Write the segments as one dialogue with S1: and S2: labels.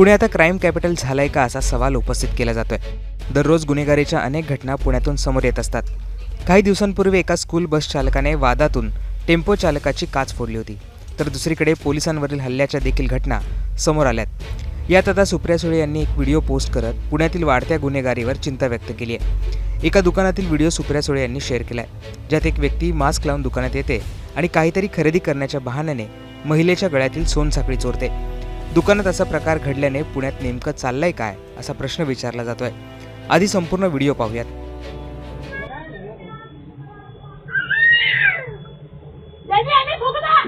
S1: पुणे आता crime capital झालंय का असा सवाल उपस्थित केला जातोय. दररोज गुन्हेगारीच्या अनेक घटना पुण्यातून समोर येत असतात. काही दिवसांपूर्वी एका स्कूल बस चालकाने वादातून टेम्पो चालकाची काच फोडली होती. तर दुसरीकडे पोलिसांवरील हल्ल्याच्या देखील घटना समोर आल्यात. यात आता सुप्रिया सुळे यांनी एक व्हिडिओ पोस्ट करत पुण्यातील वाढत्या गुन्हेगारीवर चिंता व्यक्त केली आहे. एका दुकानातील व्हिडिओ सुप्रिया सुळे यांनी शेअर केला आहे ज्यात एक व्यक्ती मास्क लावून दुकानात येते आणि काहीतरी खरेदी करण्याच्या बहाण्याने महिलेच्या गळ्यातील सोनसाखळी चोरते. दुकानात असा प्रकार घडल्याने पुण्यात नेमकं चाललंय काय असा प्रश्न विचारला जातोय. आधी संपूर्ण व्हिडिओ पाहूयात.
S2: त्याची आम्ही फुकता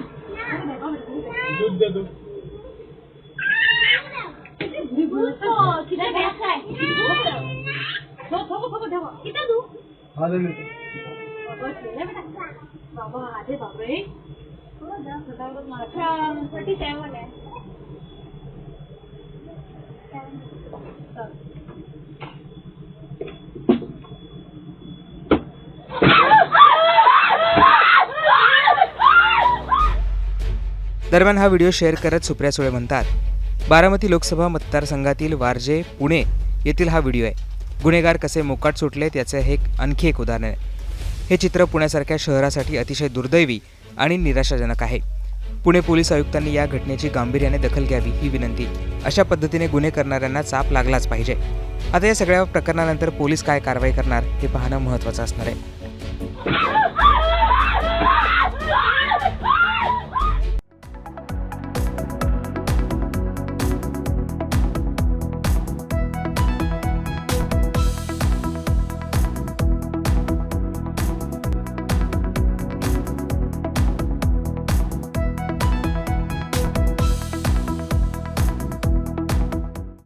S2: किती आहे.
S1: दरम्यान हा व्हिडिओ शेअर करत सुप्रिया सुळे म्हणतात बारामती लोकसभा मतदारसंघातील वारजे पुणे येथील हा व्हिडिओ आहे. गुन्हेगार कसे मोकाट सुटलेत याचं हे एक आणखी एक उदाहरण आहे. हे चित्र पुण्यासारख्या शहरासाठी अतिशय दुर्दैवी आणि निराशाजनक आहे. पुणे पोलीस आयुक्तांनी या घटनेची गांभीर्याने दखल घ्यावी ही विनंती. अशा पद्धतीने गुन्हे करणाऱ्यांना चाप लागलाच पाहिजे. आता या सगळ्या प्रकरणानंतर पोलीस काय कारवाई करणार हे पाहणं महत्त्वाचं असणार आहे.